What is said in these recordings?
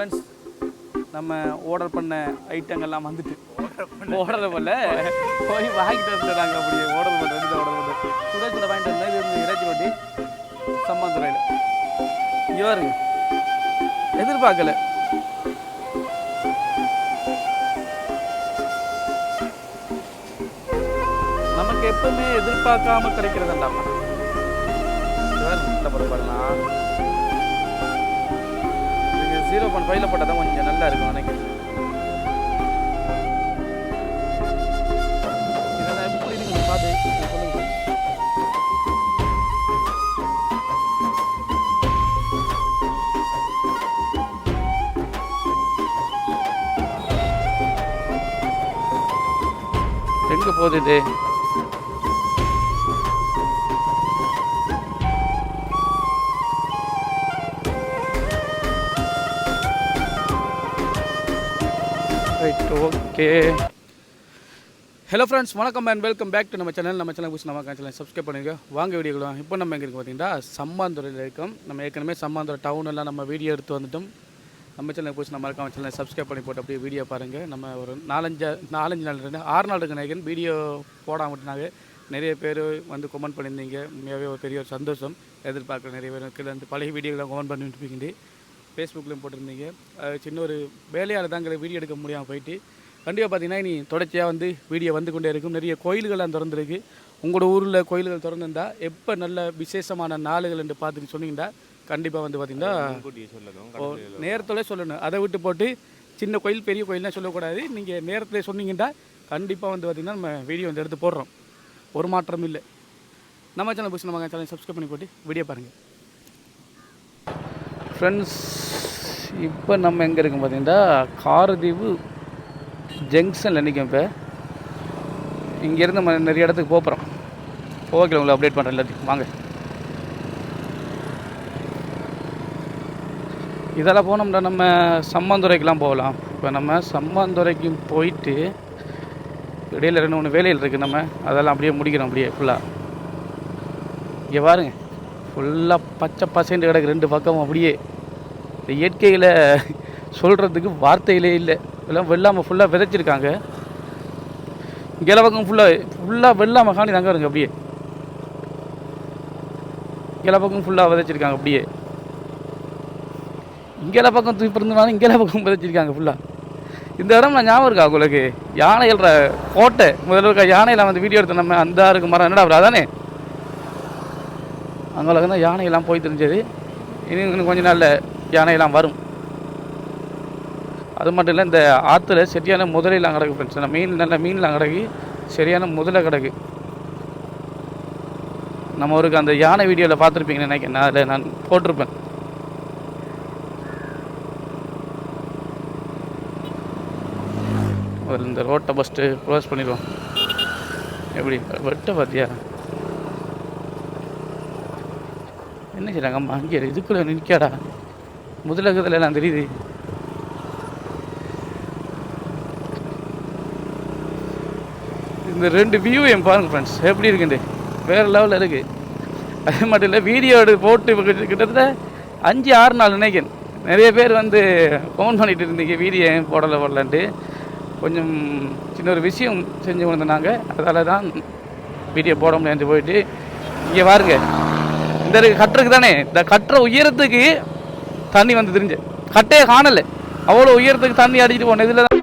Friends நம்ம order பண்ண ஐட்டங்கள்லாம் வந்துட்டு. ஆர்டர் பண்ணல போய் வாங்கிட்டு வந்துட்டாங்க அப்படியே. ஆர்டர் பண்ண வந்து ஆர்டர் பண்ண சுரேஷில் வாங்கிட்டு வந்தேன் இது வந்து இறைச்சி ரொட்டி சம்மாந்துறையில் பாருங்க. எதிர்பார்க்கல. நமக்கு எப்பவுமே எதிர்பார்க்காம கிடைக்கிறதாண்டாமா பாருங்களா. இதுக்கு ஜீரோ பாயிண்ட் ஃபைவ்ல போட்டால் தான் கொஞ்சம் நல்லா இருக்கும் எனக்கு இதெல்லாம் எப்படி பார்த்து எங்க போகுது இது? ஓகே. ஹலோ ஃப்ரெண்ட்ஸ் வணக்கம் அண்ட் வெல்கம் பேக் டு நம்ம சேனல் நம்ம சேனல் பிடிச்சி நம்ம சேனல் சப்ஸ்கிரைப் பண்ணிருக்கோம் வாங்க வீடியோக்கலாம் இப்போ நம்ம எங்கே பார்த்தீங்கன்னா சம்மாந்துறையில் இருக்கோம். நம்ம ஏற்கனவே சம்மாந்துறை டவுன் எல்லாம் நம்ம வீடியோ எடுத்து வந்துட்டோம். நம்ம சேனல் பிடிச்சி நம்ம இருக்க சேனல் சப்ஸ்கிரைப் பண்ணி போட்டு அப்படியே வீடியோ பாருங்கள் நம்ம ஒரு நாலஞ்சு நாலஞ்சு நாள் இருந்து ஆறு நாள் இருக்கு நினைக்கிறேன். வீடியோ போடாமல் விட்டுனாங்க. நிறைய பேர் வந்து கமெண்ட் பண்ணியிருந்தீங்க. உண்மையாகவே ஒரு பெரிய ஒரு சந்தோஷம். எதிர்பார்க்குற நிறைய பேர் கீழே வந்து பழைய வீடியோலாம் கமெண்ட் பண்ணிட்டு இருக்கீங்க ஃபேஸ்புக்லேயும் போட்டிருந்தீங்க. சின்ன ஒரு வேலையால் தாங்கிற வீடியோ எடுக்க முடியாமல் போயிட்டு கண்டிப்பாக பார்த்தீங்கன்னா இனி தொடர்ச்சியாக வந்து வீடியோ வந்து கொண்டே இருக்கும். நிறைய கோயில்கள்லாம் திறந்துருக்கு. உங்களோட ஊரில் கோயில்கள் திறந்துருந்தா எப்போ நல்ல விசேஷமான நாளுகள் என்று பார்த்துட்டு சொன்னீங்கன்னா கண்டிப்பாக வந்து பார்த்தீங்கன்னா சொல்லணும் நேரத்தோட சொல்லணும். அதை விட்டு போட்டு சின்ன கோயில் பெரிய கோயில்லாம் சொல்லக்கூடாது. நீங்கள் நேரத்தில் சொன்னீங்கன்னா கண்டிப்பாக வந்து பார்த்திங்கன்னா நம்ம வீடியோ வந்து எடுத்து போடுறோம். ஒரு மாற்றம் இல்லை. நம்ம சேனல் புதுசு நம்ம சேனல் சப்ஸ்கிரைப் பண்ணி போட்டு வீடியோ பாருங்கள் ஃப்ரெண்ட்ஸ் இப்போ நம்ம எங்கே இருக்கோம் பார்த்தீங்கன்னா காரதீவு ஜங்ஷனில் நிற்கும் இப்போ. இங்கேருந்து நம்ம நிறைய இடத்துக்கு போகிறோம் ஓகே உங்களை அப்டேட் பண்ணுறேன் எல்லாத்தையும் வாங்க. இதெல்லாம் போனோம்னா நம்ம சம்மாந்துறைக்கெலாம் போகலாம். இப்போ நம்ம சம்மாந்துறைக்கு போயிட்டு இடையில ரெண்டு மூணு வேலைகள் இருக்குது நம்ம. அதெல்லாம் அப்படியே முடிக்கிறோம் அப்படியே ஃபுல்லாக இங்கே பாருங்க. ஃபுல்லாக பச்சை பசேண்டு கிடக்கு ரெண்டு பக்கமும் அப்படியே. இந்த இயற்கையில் சொல்கிறதுக்கு வார்த்தையிலே இல்லை. எல்லாம் வெள்ளாமை ஃபுல்லாக விதைச்சிருக்காங்க. இங்கே பக்கம் ஃபுல்லாக ஃபுல்லாக வெள்ளாமை காணி தாங்க இருங்க அப்படியே. இங்கே பக்கம் ஃபுல்லாக விதைச்சிருக்காங்க அப்படியே. இங்கே பக்கம் தூக்கி இருந்தாலும் இங்கே பக்கம் விதைச்சிருக்காங்க ஃபுல்லாக இந்த இடம் நான் ஞாபகம் இருக்கா உங்களுக்கு? யானைகள் கோட்டை. முதல்ல இருக்க யானையெல்லாம் வந்து வீடியோ எடுத்த நம்ம. அந்த இருக்கு மரம் என்னடா அவர் அதானே? அங்கே தான் யானையெல்லாம் போய் தெரிஞ்சது இனி இன்னும் கொஞ்ச நாளில் யானையெல்லாம் வரும். அது மட்டும் இல்லை இந்த ஆற்றுல சரியான முதலையெல்லாம் கிடக்கு ஃப்ரெண்ட்ஸ் மீன் நல்ல மீன்லாம் கிடக்கு சரியான முதலை கிடக்கு நம்ம ஒரு அந்த யானை வீடியோவில் பார்த்துருப்பீங்கன்னு நினைக்கிறேன். நான் அதில் நான் போட்டிருப்பேன். ஒரு இந்த ரோட்டை ஃபஸ்ட்டு க்ளோஸ் பண்ணிடுவோம். எப்படி? வெட்ட பார்த்தியா? என்ன செய்யறாங்கம்மா அங்கே இதுக்குள்ள நிற்காடா? முதலகத்தில் எல்லாம் தெரியுது. இந்த ரெண்டு வியூ என் பாருங்க ஃப்ரெண்ட்ஸ் எப்படி இருக்குண்டு வேறு லெவலில் இருக்குது அது மட்டும் இல்லை வீடியோ எடு போட்டு கிட்ட- கிட்டத்தட்ட அஞ்சு ஆறு நாள் நினைக்கிறேன். நிறைய பேர் வந்து ஃபோன் பண்ணிட்டு இருந்தீங்க வீடியோ ஏன் போடலை போடலான்ட்டு. கொஞ்சம் சின்ன ஒரு விஷயம் செஞ்சு கொண்டிருந்தாங்க அதால தான் வீடியோ போட முடியாது போயிட்டு இங்கே பாருங்க. இந்த கட்டுறதுக்கு தானே. இந்த கட்டுற உயரத்துக்கு தண்ணி வந்து தெரிஞ்சு. கட்டையை காணலை. அவ்வளோ உயரத்துக்கு தண்ணி அடிச்சுட்டு போனேன் இதில் தான்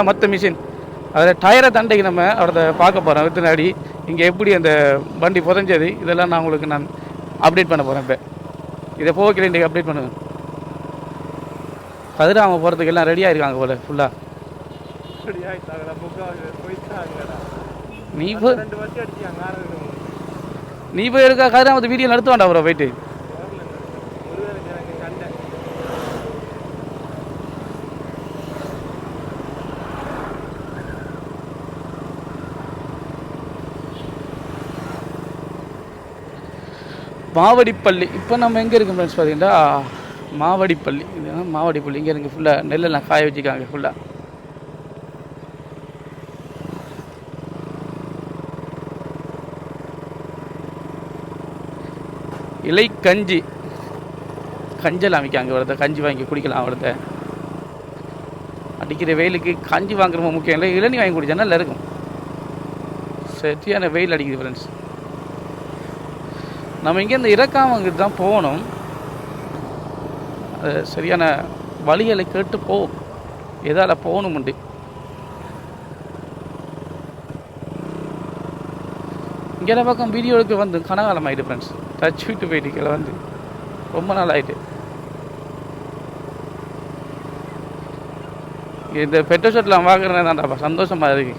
எல்லாம் மொத்த மிஷின் அதில் டயரை தண்டைக்கு நம்ம அவரத பார்க்க போகிறோம் வித்தினாடி இங்கே எப்படி அந்த வண்டி புதஞ்சது இதெல்லாம் நான் உங்களுக்கு நான் அப்டேட் பண்ண போகிறேன் இப்போ. இதை போக்கில் இன்றைக்கி அப்டேட் பண்ணுவேன் கதிராம போகிறதுக்கு எல்லாம் ரெடியாக இருக்காங்க போல ஃபுல்லாக ரெடி நீ போ ரெண்டு வருஷம் அடிச்சாங்க ஆரம்பிக்கணும் நீ போய் இருக்கா கதிராமத்து வீடியோ நடத்த வேண்டாம் ப்ரோ போயிட்டு. மாவடிப்பள்ளி. இப்போ நம்ம எங்கே இருக்கோம் ஃப்ரெண்ட்ஸ் பார்த்தீங்கன்னா மாவடிப்பள்ளி. இது மாவடிப்பள்ளி. இங்கே இருக்குது ஃபுல்லாக நெல்லெல்லாம் காய வச்சுக்காங்க ஃபுல்லாக இலை கஞ்சி. கஞ்செல்லாம் விற்காங்க வரத கஞ்சி வாங்கி குடிக்கலாம் வரத அடிக்கிற வெயிலுக்கு கஞ்சி வாங்குறது முக்கியம் இல்லை. இளநீ வாங்கி குடிச்சா நல்லா இருக்கும். சரியான வெயில் அடிக்குது ஃப்ரெண்ட்ஸ் நம்ம இங்கேருந்து இறக்காமங்கிட்டு தான் போகணும். அது சரியான வழிகளை கேட்டு போ. எதால் போகணுமுண்டு இங்கே பக்கம் வீடியோவுக்கு வந்து கனகாலம் ஆகிட்டு ஃப்ரெண்ட்ஸ் டச் விட்டு போயிட்டு கீழே வந்து. ரொம்ப நாள் ஆகிட்டு இந்த பெட்ரோல் ஷர்ட்லாம் வாங்குறேன் தான்டாப்பா சந்தோஷமாக இருக்கு.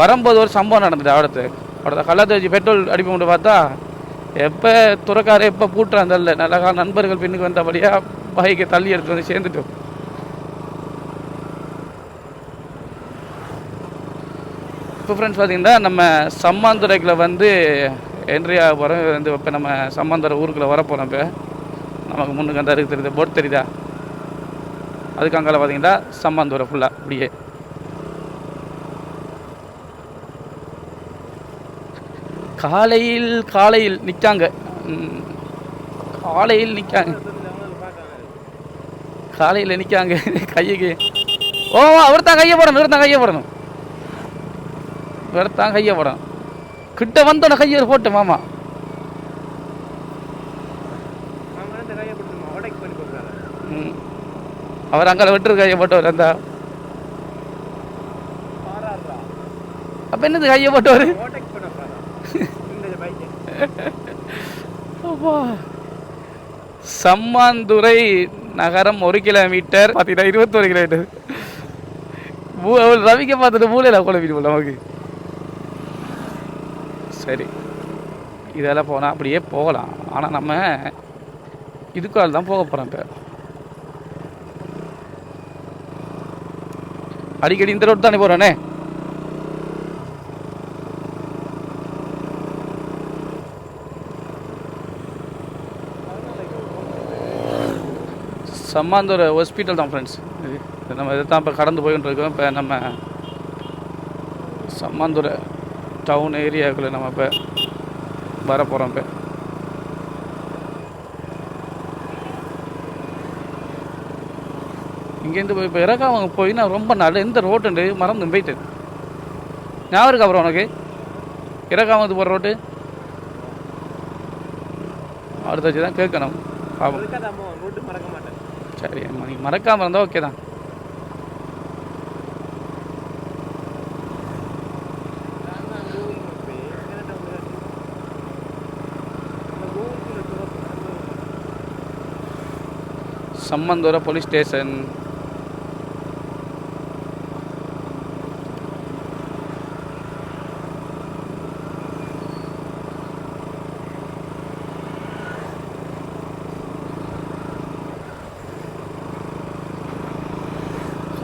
வரும்போது ஒரு சம்பவம் நடந்துட்டு அவடத்தை. அவடத்தை கள்ளத்தை வச்சு பெட்ரோல் அடிப்போம்னு பார்த்தா எப்போ துறக்கார எப்போ பூட்டுறான் தெரியல நல்லா நண்பர்கள் பின்னுக்கு வந்தபடியாக பைக்கை தள்ளி எடுத்து வந்து சேர்ந்துட்டோம். இப்போ ஃப்ரெண்ட்ஸ் பார்த்தீங்கன்னா நம்ம சம்மாந்துறைக்கில் வந்து என்ட்ரியா போகிறோம் வந்து இப்போ நம்ம சம்மாந்துறை ஊருக்குள்ளே வரப்போகிறோம் இப்போ. நமக்கு முன்னுக்கு அந்த இருக்குது தெரியுது? போட் தெரியுதா? அதுக்கு அங்கே பார்த்தீங்கன்னா சம்மாந்துறை ஃபுல்லாக அப்படியே. காலையில் காலையில் நிற்காங்க காலையில் நிற்காங்க காலையில் நிற்காங்க கையுக்கு ஓ அவர் தான் கையை போடணும் இவர் தான் கையை போடணும். இவர் தான் கையை போடணும். கிட்ட வந்தோட கையை போட்டு மாமா. அவர் அங்கே விட்டுரு கையை போட்டவர் அந்த. அப்போ என்னது கையை போட்டவர் ஓடைக்கு பண்ண பாரா இந்த பைக்கு அப்பா. சம்மாந்துறை நகரம் ஒரு கிலோமீட்டர். பார்த்தீங்கன்னா இருபத்தொரு கிலோமீட்டர். மூ- அவள் ரவிக்க பார்த்துட்டு மூலையில் கூட வீடு நமக்கு. சரி. இதெல்லாம் போனால் அப்படியே போகலாம். ஆனால் நம்ம இதுக்கால் தான் போக போகிறோம் இப்போ. அடிக்கடி இந்த ரோட் தானே போகிறோன்னே சம்மாந்தூர் ஹாஸ்பிட்டல் தான் ஃப்ரெண்ட்ஸ் இது நம்ம இதை தான் இப்போ கடந்து போயிட்டு இருக்கோம். இப்போ நம்ம சம்மாந்தூர் டவுன் ஏரியாவுக்குள்ளே நம்ம இப்போ வர போகிறோம் இப்போ. இங்கேருந்து போய் இப்போ இறக்காம போய் நான் ரொம்ப நல்ல எந்த ரோட்டுண்டு மறந்து போயிட்டு ஞாபகம் இருக்கா அப்புறம் உனக்கு? இறக்காமது போகிற ரோட்டு அடுத்த வச்சு தான் கேட்கணும். பாவம். சரி நீ மறக்காமல் இருந்தால் ஓகே தான். சம்மந்தூர போலீஸ் ஸ்டேஷன்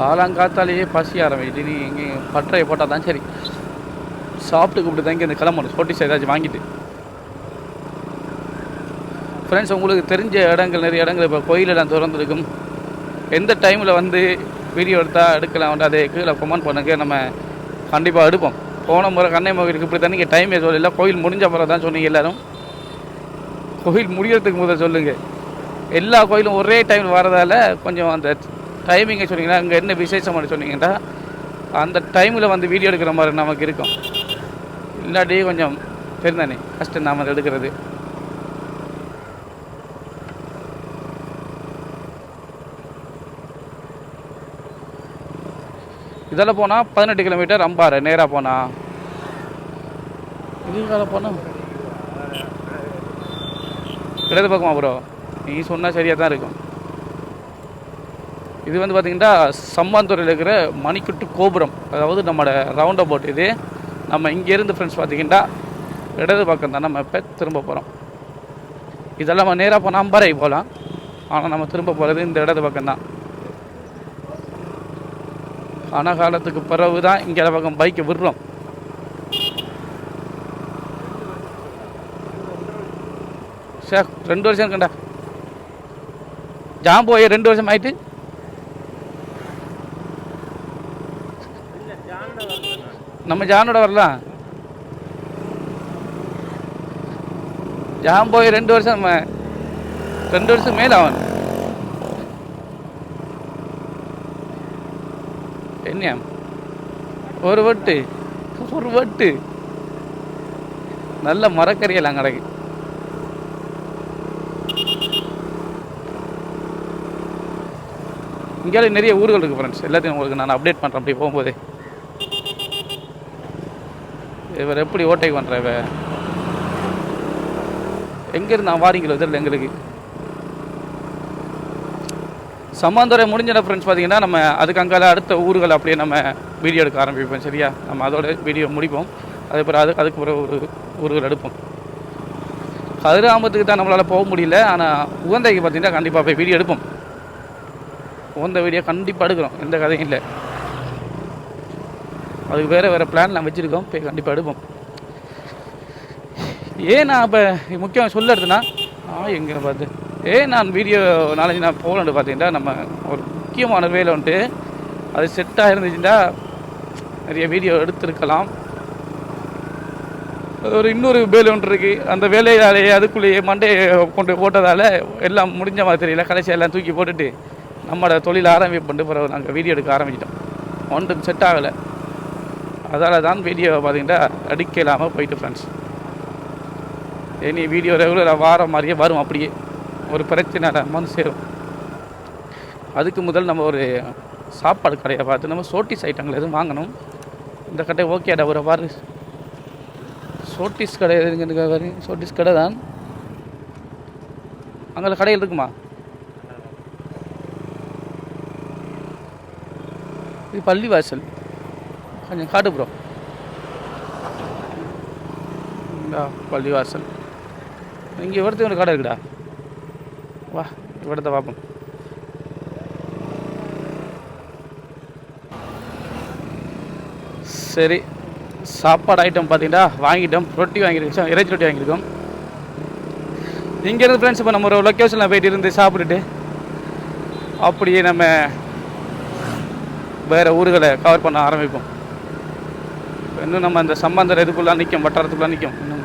காலாங்காத்தாலேயே பசி ஆரம்பிச்சு நீ இங்கே பட்டறையை போட்டால் தான் சரி. சாப்பிட்டு கூப்பிட்டு தான் இங்கே கிளம்பணும். சோட்டிஸ் ஏதாச்சும் வாங்கிட்டு. ஃப்ரெண்ட்ஸ் உங்களுக்கு தெரிஞ்ச இடங்கள் நிறைய இடங்கள் இப்போ கோயிலெல்லாம் திறந்துருக்கும். எந்த டைமில் வந்து வீடியோ எடுத்தால் எடுக்கலாம் அதை கீழே கமெண்ட் பண்ணுங்க. நம்ம கண்டிப்பாக எடுப்போம். போன முறை கண்ணை கோயிலுக்கு இப்படி தானே டைம் சொல்லல. கோயில் முடிஞ்ச பிறகு தான் சொன்னீங்க எல்லோரும். கோயில் முடியறதுக்கு முதல் சொல்லுங்கள் எல்லா கோயிலும் ஒரே டைமில் வரதால கொஞ்சம் அந்த டைமிங்கை சொன்னீங்கன்னா அங்கே என்ன விசேஷம்னு சொன்னீங்கன்னா அந்த டைமில் வந்து வீடியோ எடுக்கிற மாதிரி நமக்கு இருக்கும். இல்லாட்டி கொஞ்சம் தெரிந்தானே கஷ்டம் நாம எடுக்கிறது. இதெல்லாம் போனால் பதினெட்டு கிலோமீட்டர் அம்பாறு நேராக போனால் இதுக்கால போனால் இடது பக்கமா ப்ரோ நீ சொன்னால் சரியாக தான் இருக்கும். இது வந்து பார்த்திங்கன்னா சம்பாந்தூரில் இருக்கிற மணிக்குட்டு கோபுரம். அதாவது நம்மளோட ரவுண்ட் அபவுட் இது. நம்ம இங்கேருந்து ஃப்ரெண்ட்ஸ் பார்த்திங்கன்னா இடது பக்கம் தான் நம்ம இப்போ திரும்ப போகிறோம் இதெல்லாம் நம்ம நேராக போனால் அம்பாறை போகலாம் ஆனால் நம்ம திரும்ப போகிறது இந்த இடது பக்கம் தான். ஆனால் பிறகு தான் இங்கே பக்கம் பைக்கை விடுறோம். சார் ரெண்டு வருஷம் இருக்கண்டா. ஜாம் போய் ரெண்டு வருஷம் ஆயிட்டு இல்லை ஜானோட வரல நம்ம ஜானோட வரலாம். ஜான் போய் ரெண்டு வருஷம் நம்ம ரெண்டு வருஷம் மேல அவன் என்ன? ஒரு வட்டு ஒரு வட்டு. நல்ல மரக்கறியெல்லாம் கிடக்கு. இங்கே நிறைய ஊர்கள் இருக்குது ஃப்ரெண்ட்ஸ் எல்லாத்தையும் உங்களுக்கு நான் அப்டேட் பண்ணுறேன் அப்படி போகும்போதே. இவர் எப்படி ஓட்டை பண்ணுற இவ எங்கேருந்து நான் வாரீங்களோ தெரியல எங்களுக்கு. சம்மாந்துறை முடிஞ்சிட ஃப்ரெண்ட்ஸ் பார்த்தீங்கன்னா நம்ம அதுக்கு அங்கால அடுத்த ஊர்கள் அப்படியே நம்ம வீடியோ எடுக்க ஆரம்பிப்போம் சரியா? நம்ம அதோட வீடியோ முடிப்போம். அதே பிறகு அதுக்கு அதுக்கு பிறகு ஒரு ஊர்கள் எடுப்போம். கதிராமத்துக்கு தான் நம்மளால் போக முடியல ஆனால் உகந்தைக்கு பார்த்தீங்கன்னா கண்டிப்பாக போய் வீடியோ எடுப்போம். உகந்த வீடியோ கண்டிப்பாக எடுக்கிறோம் எந்த கதையும் இல்லை. அதுக்கு வேறு வேறு பிளான் நான் வச்சுருக்கோம். போய் கண்டிப்பாக எடுப்போம். ஏன் நான் இப்போ முக்கியம் சொல்லுறதுன்னா ஆ எங்கே பார்த்து ஏன் நான் வீடியோ நாளைக்கு நான் போகலான்னு பார்த்தீங்கன்னா நம்ம ஒரு முக்கியமான வேலை வந்துட்டு அது செட்டாக இருந்துச்சுன்னா நிறைய வீடியோ எடுத்திருக்கலாம். ஒரு இன்னொரு வேலை ஒன்று இருக்குது அந்த வேலையாலேயே அதுக்குள்ளேயே மண்டையை கொண்டு போட்டதால் எல்லாம் முடிஞ்ச மாதிரி தெரியல கடைசி எல்லாம் தூக்கி போட்டுட்டு நம்மளோட தொழில் ஆரம்பிப்பட்டு பிறகு நாங்கள் வீடியோ எடுக்க ஆரம்பிச்சிட்டோம். ஒன்றும் செட் ஆகலை. அதால் தான் வீடியோ பார்த்தீங்கன்னா அடிக்க இல்லாமல் போயிட்டு ஃப்ரெண்ட்ஸ் இனி வீடியோ ரெகுலராக வார மாதிரியே வரும் அப்படியே. ஒரு பிரச்சனை வந்து சேரும். அதுக்கு முதல் நம்ம ஒரு சாப்பாடு கடையை பார்த்து நம்ம சோட்டிஸ் ஐட்டங்கள் எதுவும் வாங்கணும். இந்த கடை ஓகேடா ஒரு பாரு. சோட்டிஸ் கடை எதுங்கிறது சோட்டிஸ் கடை தான். அங்கே கடையில் இருக்குமா? இது பள்ளிவாசல். கொஞ்சம் காட்டு ப்ரோ இந்தா பள்ளிவாசல். இங்கே இவரத்துக்கு ஒரு கடை இருக்குடா. வா இவரத்தை பார்ப்போம் சரி சாப்பாடு ஐட்டம் பார்த்தீங்கன்னா வாங்கிட்டோம். ரொட்டி வாங்கியிருக்கோம். இறைச்சி ரொட்டி வாங்கியிருக்கோம். இங்கேருந்து ஃப்ரெண்ட்ஸ் இப்போ நம்ம ஒரு லொக்கேஷனில் போயிட்டு இருந்து சாப்பிட்டுட்டு அப்படியே நம்ம வேறு ஊர்களை கவர் பண்ண ஆரம்பிப்போம். இன்னும் நம்ம அந்த சம்பந்தர் இதுக்குள்ளே நிற்கும் வட்டாரத்துக்குள்ளே நிற்கும் இன்னும்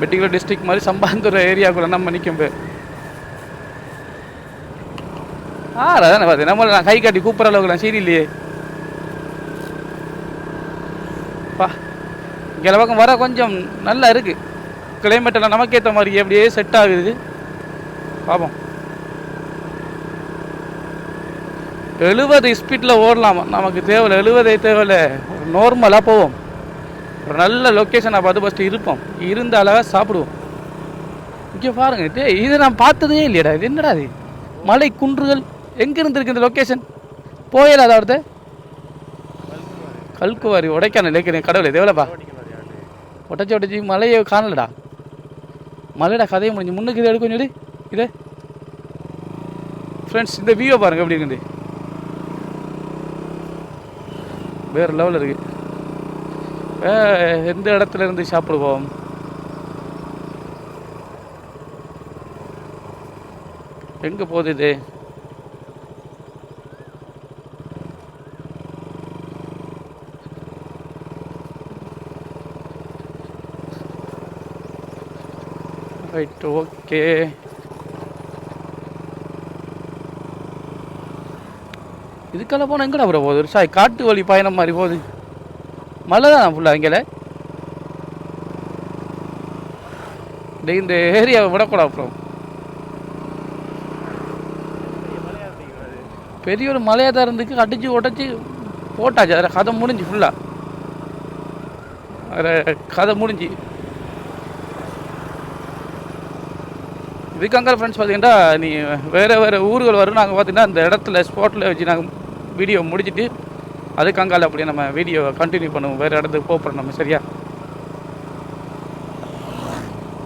பெட்டிகுலர் டிஸ்ட்ரிக்ட் மாதிரி சம்பாந்தூர் ஏரியாக்குள்ளே நம்ம நிற்கும் போய் ஆ அதானே பார்த்து நம்மள நான் கை காட்டி கூப்பிட்ற அளவுக்கு நான் சரி இல்லையே. பா இங்கே பக்கம் வர கொஞ்சம் நல்லா இருக்குது கிளைமேட்டெல்லாம் எல்லாம் நமக்கு ஏற்ற மாதிரி அப்படியே செட் ஆகுது. பார்ப்போம் எழுபது ஸ்பீடில் ஓடலாம். நமக்கு தேவையில்ல. எழுபதே தேவையில்ல. நார்மலாக போவோம். ஒரு நல்ல லொக்கேஷனை பார்த்து ஃபஸ்ட்டு இருப்போம். இருந்த அளவாக சாப்பிடுவோம். இங்கே பாருங்க. இதே இது நான் பார்த்ததே இல்லையடா. இது என்னடா இது? மலை குன்றுகள். எங்கே இருந்துருக்கு இந்த லொக்கேஷன் போயிடாத அடுத்து. கல்குவாரி உடைக்கான லேக்கு கடவுளை தேவலப்பா உடச்சி உடச்சி மலையை காணலடா. மலைடா கதையை முடிஞ்சு. முன்னுக்கு இதை எடுக்கும் சொல்லி. இது. ஃப்ரெண்ட்ஸ் இந்த வியூவை பாருங்க எப்படி இருக்குது வேறு லெவலில் இருக்கு. வே எந்த இடத்துல இருந்து சாப்பிடுவோம்? எங்கே போகுது இது? ரைட் ஓகே இதுக்கெல்லாம் போனால் எங்கடா ப்ரோ போகுது? சாய் காட்டு வழி பயணம் மாதிரி போகுது. மழை தான் ஃபுல்லாக இங்கே இந்த ஏரியாவை விடக்கூடாது ப்ரோ பெரிய ஒரு மலையாக தான் இருந்துக்கு அடித்து உடச்சி போட்டாச்சு. அதில் கதை முடிஞ்சு ஃபுல்லாக அதில் கதை முடிஞ்சு. இதுக்கு அங்கே ஃப்ரெண்ட்ஸ் பார்த்தீங்கன்னா நீ வேறு வேறு ஊர்கள் வரும் நாங்கள் பார்த்தீங்கன்னா அந்த இடத்துல ஸ்பாட்டில் வச்சு நாங்கள் வீடியோ முடிச்சுட்டு அதுக்காங்கால அப்படியே நம்ம வீடியோ கண்டினியூ பண்ணுவோம். வேறு இடத்துக்கு போகிறோம் நம்ம சரியா?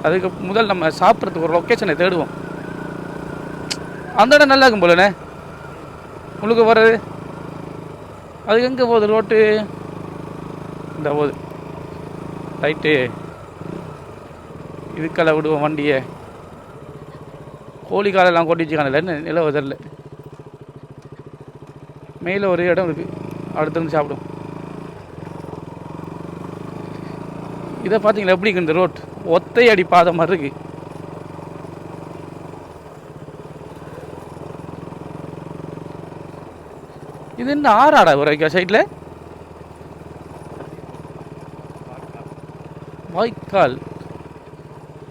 அதுக்கு முதல் நம்ம சாப்பிட்றதுக்கு ஒரு லொக்கேஷனை தேடுவோம். அந்த இடம் நல்லா இருக்கும் போலண்ணே. உங்களுக்கு வர்றது அது எங்கே போகுது ரோட்டு இந்த போகுது. ரைட்டு இதுக்கெல்லாம் விடுவோம் வண்டியை. கோழி காலெல்லாம் கொட்டி வச்சுக்கானல என்ன மேலே ஒரு இடம் இருக்குது அடுத்து வந்து சாப்பிடும். இதை பார்த்தீங்களா? எப்படி இருக்கு இந்த ரோட் ஒத்தை அடி பாதை மாதிரி இருக்கு. இது என்ன ஆறாடா வரைக்கும் சைடில் வாய்க்கால்.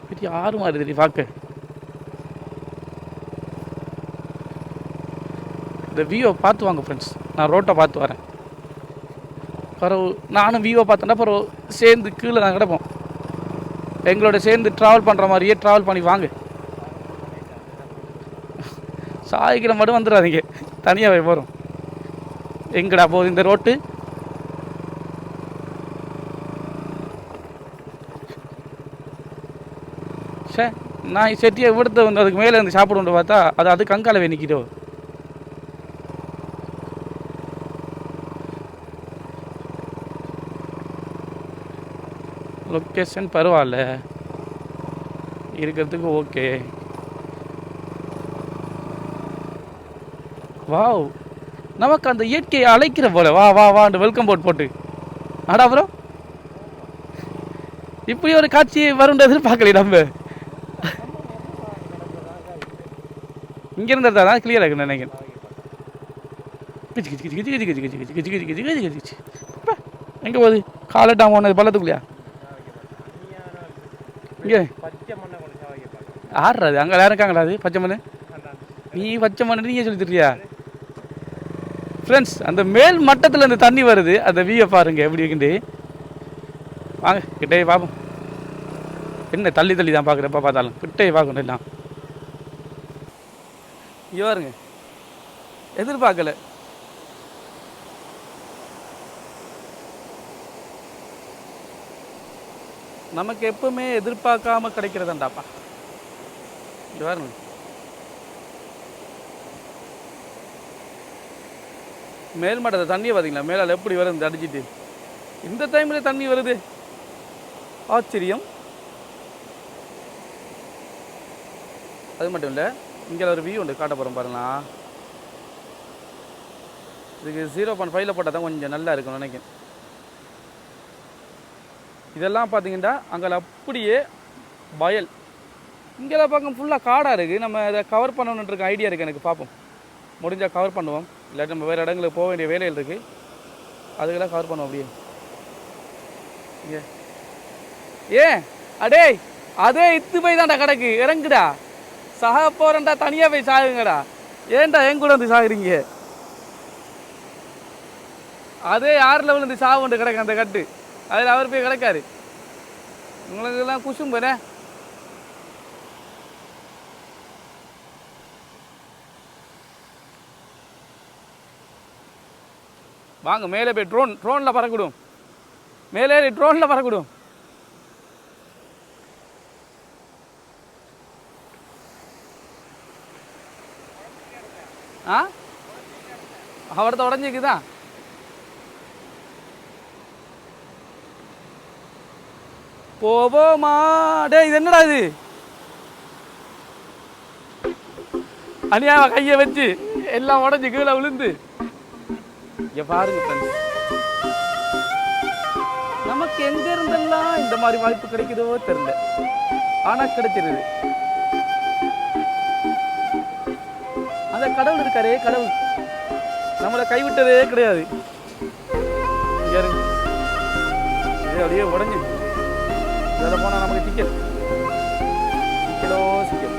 பெரிய ஆறு மாதிரி தெரியும் பார்க்க. இந்த வியூவை பார்த்து வாங்க ஃப்ரெண்ட்ஸ் நான் ரோட்டை பார்த்து வரேன். பிறகு நானும் வியூவை பார்த்தேன்னா பிறகு சேர்ந்து கீழே நான் கிடப்போம். எங்களோட சேர்ந்து ட்ராவல் பண்ணுற மாதிரியே ட்ராவல் பண்ணி வாங்க. சாய்க்கிற மட்டும் வந்துடாதீங்க தனியாகவே போகிறோம் எங்கடா போகுது இந்த ரோட்டு சே நான் செட்டியை விடுத்த வந்து அதுக்கு மேலே இருந்து சாப்பிடுவோம் பார்த்தா அது அது கங்காலவே நிற்கிதோ லொக்கேஷன் பரவாயில்ல இருக்கிறதுக்கு ஓகே வாவ் நமக்கு அந்த இயற்கையை அழைக்கிற போல வா வா வாண்டு வெல்கம் போர்ட் போட்டு ஆடா ப்ரோ இப்படி ஒரு காட்சி வரும்ன்றது பார்க்கல நம்ம இங்கே இருந்தா தான் கிளியர் ஆகுன்னு நினைக்கிறேன் கிச்சு கிச்சு கிச்சு கிச்சு கிச்சு கிச்சு கிச்சு கிச்சு கிச்சு கிச்சு கிச்சு கிச்சு போகுது காலட்டாம போனது பள்ளத்துக்குள்ளையா இங்கே ஆடுறது. அங்கே யாரும் இருக்காங்களா அது? பச்சை மண் நீ பச்சை மண் நீங்க சொல்லி தரியா ஃப்ரெண்ட்ஸ் அந்த மேல் மட்டத்தில் அந்த தண்ணி வருது. அந்த வியூவை பாருங்க எப்படி இருக்குண்டு வாங்க கிட்டே பார்ப்போம் என்ன தள்ளி தள்ளி தான் பார்க்குறப்ப பார்த்தாலும். கிட்டே பார்க்கணும் எல்லாம். இங்கே பாருங்க. எதிர்பார்க்கலை. நமக்கு எப்பவுமே எதிர்பார்க்காம கிடைக்கிறதாண்டாப்பா. பாருங்க. மேல் மட்டத்தை தண்ணியை பார்த்தீங்களா மேலால் எப்படி வருது? அடிச்சிட்டு. இந்த டைமில் தண்ணி வருது. ஆச்சரியம். அது மட்டும் இல்லை இங்கே ஒரு வியூ உண்டு காட்ட போகிறோம் பாருங்களா. இதுக்கு ஜீரோ பாயிண்ட் ஃபைவ்ல போட்டால் தான் கொஞ்சம் நல்லா இருக்கும் நினைக்கிறேன். இதெல்லாம் பார்த்தீங்கன்னா அங்கே அப்படியே வயல். இங்கெல்லாம் பார்க்க ஃபுல்லாக காடாக இருக்குது நம்ம இதை கவர் பண்ணணுன்ட்டு இருக்க ஐடியா இருக்குது எனக்கு பார்ப்போம் முடிஞ்சால் கவர் பண்ணுவோம். இல்லாட்டி நம்ம வேறு இடங்களுக்கு போக வேண்டிய வேலைகள் இருக்குது அதுக்கெல்லாம் கவர் பண்ணுவோம் அப்படியே. இங்கே. ஏன் அடே அதே இத்து போய் தான்டா கிடக்கு. இறங்குடா. சாக போகிறேன்டா தனியாக போய் சாகுங்கடா. ஏன்டா என் கூட வந்து சாகுறீங்க? அதே ஆறில் விழுந்து சாகுண்டு கிடக்கு அந்த கட்டு. அதில் அவர் போய் கிடக்காரு உங்களுக்கெல்லாம் குசும்புறே வாங்க மேலே போய் ட்ரோன் ட்ரோனில் பறக்கிடும் மேலே ட்ரோனில் பறக்கிடும் ஆ? அவர்த்த உடஞ்சிக்குதான் போவோமா டே இது என்னடா இது? அனியாவ கையை வச்சு எல்லாம் உடஞ்சி கீழே விழுந்து. இங்க பாருங்க நமக்கு எங்க இருந்தெல்லாம் இந்த மாதிரி வாய்ப்பு கிடைக்குதோ தெரியல. ஆனா கிடைச்சிருது. அந்த கடவுள் இருக்காரே கடவுள். நம்மளை கைவிட்டதே கிடையாது. அப்படியே உடஞ்சி அதில் போனால் நமக்கு டிக்கெட் டிக்கெட்டோ சிக்கல்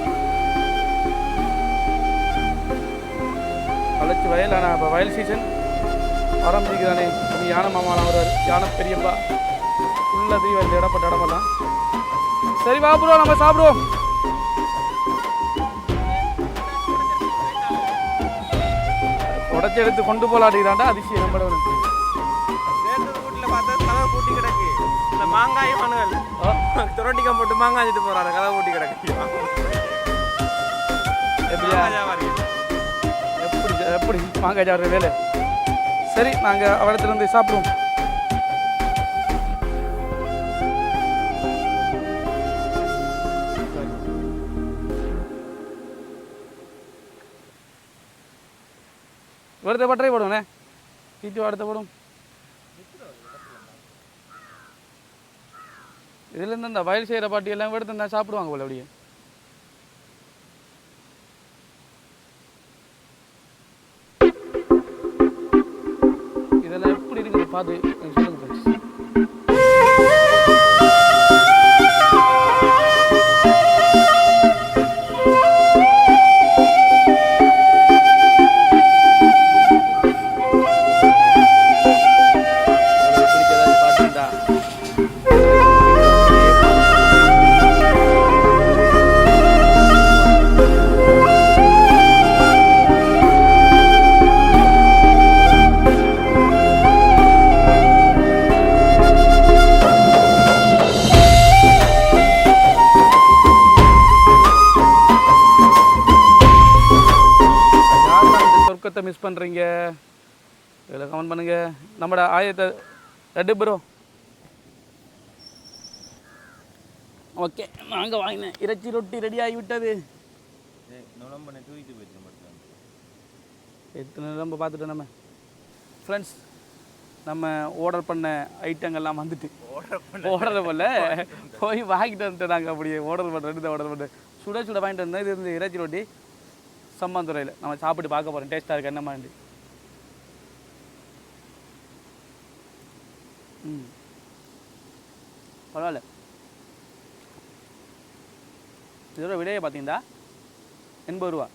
கலைச்சி வயல் ஆனால் இப்போ வயல் சீசன் ஆரம்பிக்குதானே நீ யானை மாமாலாம் வருவார். யானை பெரியப்பா. ஃபுல்லாக தீ வந்து இடப்பட்ட இடமெல்லாம். சரி வா ப்ரோ நம்ம சாப்பிடுவோம். உடச்சி எடுத்து கொண்டு போலாடிக்கிறாண்டா அதிசயம் நம்ம இந்த மாங்காய் மணுவல் துரட்டிக்கம் போட்டு மாங்காய் வச்சுட்டு போறாரு கதவை பூட்டி கிடக்கு. எப்படியா. எப்படி எப்படி? மாங்காய் ஜாடுற வேலை. சரி நாங்கள் அவடத்துல இருந்து சாப்பிடுவோம். அடுத்த பட்டறை போடுங்கண்ணே சீட்டு அடுத்த போடும் இதுலேருந்து இந்த வயல் செய்கிற பாட்டி எல்லாம் எடுத்து இருந்தால் சாப்பிடுவாங்க போல அப்படியே. இதெல்லாம் எப்படி இருக்குது பார்த்து இதில் கமெண்ட் பண்ணுங்க. நம்மட ஆயத்தை ரெண்டு ப்ரோ ஓகே நாங்கள் வாங்கினேன் இறைச்சி ரொட்டி ரெடி ஆகி விட்டது எத்தனை நம்ம பார்த்துட்டோம் நம்ம? ஃப்ரெண்ட்ஸ் நம்ம ஆர்டர் பண்ண ஐட்டங்கள்லாம் வந்துட்டு. ஆர்டர் பண்ணல. போய் வாங்கிட்டு வந்துட்டு நாங்கள் அப்படியே. ஆர்டர் பண்ணுறோம் எடுத்து ஆர்டர் பண்ணு. சுட சுட வாங்கிட்டு வந்தோம். இது இருந்து இறைச்சி ரொட்டி. சம்மாந்துறையில். நம்ம சாப்பிட்டு பார்க்க போகிறோம் டேஸ்ட்டாக இருக்கு என்னமாண்டு ம். பரவாயில்ல. இதோட விலையை பார்த்தீங்களா எண்பது ரூபா.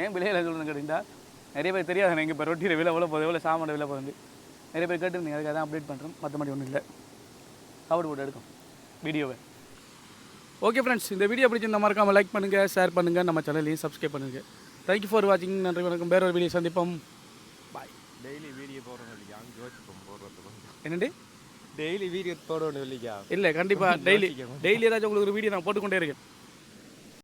ஏன் விலையில் சொல்லணும்னு கேட்டீங்களா நிறைய பேர் தெரியாது எனக்கு இப்போ ரொட்டியில் விலை எவ்வளோ போகுது எவ்வளோ சாமான விலை போகுது நிறைய பேர் கேட்டுருந்தீங்க அதுக்காக தான் அப்டேட் பண்ணுறோம் மற்றபடி ஒன்றும் இல்லை. சாப்பிட்டு போட்டு எடுக்கும் வீடியோவை. ஓகே ஃப்ரெண்ட்ஸ் இந்த வீடியோ பிடிச்சிருந்த மறக்காமல் லைக் பண்ணுங்கள் ஷேர் பண்ணுங்கள் நம்ம சேனலையும் சப்ஸ்கிரைப் பண்ணுங்கள் தேங்க்யூ ஃபார் வாட்சிங் நன்றி வணக்கம். வேற ஒரு வீடியோ சந்திப்போம். டெய்லி வீடியோ போடுறோம் இல்லையா அங்கே யோசிப்போம் போடுறது என்னண்டு டெய்லி வீடியோ போடணும் இல்லையா இல்லை கண்டிப்பாக டெய்லி டெய்லி ஏதாச்சும் உங்களுக்கு ஒரு வீடியோ நான் போட்டுக்கொண்டே இருக்கேன்.